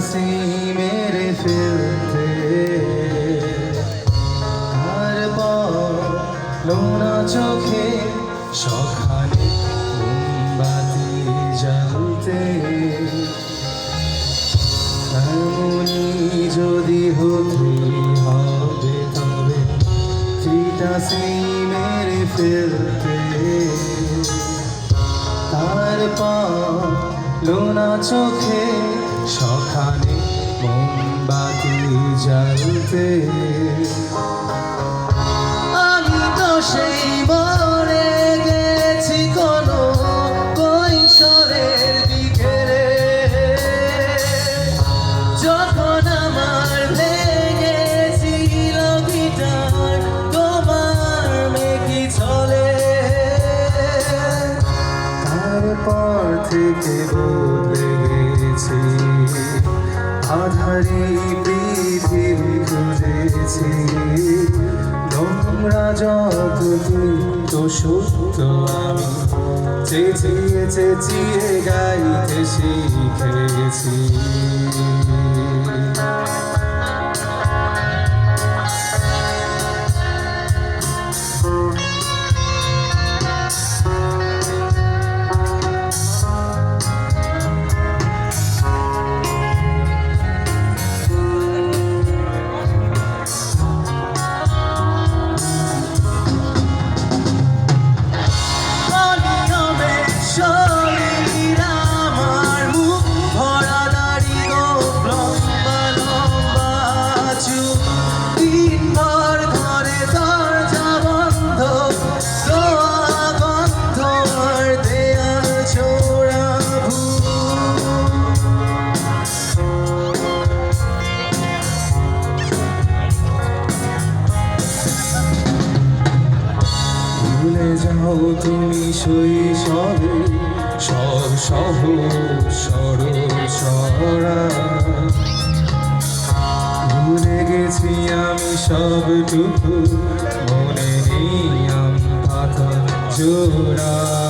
হাসি মেরে ফেলতে তারপর লোনা চোখে সখানে মোমবাতি জ্বালতে এমনই যদি হতে হবে তবে ফিটাসি মেরে ফেলতে তারপর লোনা চোখে মোমবাতি জ্বালতে। আমি তো সেই মরে গেছি কোনো কৈশোরের দিকে যখন আমার ভেঙেছিল গিটার, তোমার মেকি চলে। তারপর আধারে পৃথিবী খুঁজেছি। নোংরা যত তো সত্য আমি চেঁচিয়ে চেঁচিয়ে গাইতে শিখেছি। তুমি শৈশবে সব সহ সরল, সরা। ভুলে গেছি আমি সবটুকু, মনে নেই আমি পাথর জোড়া।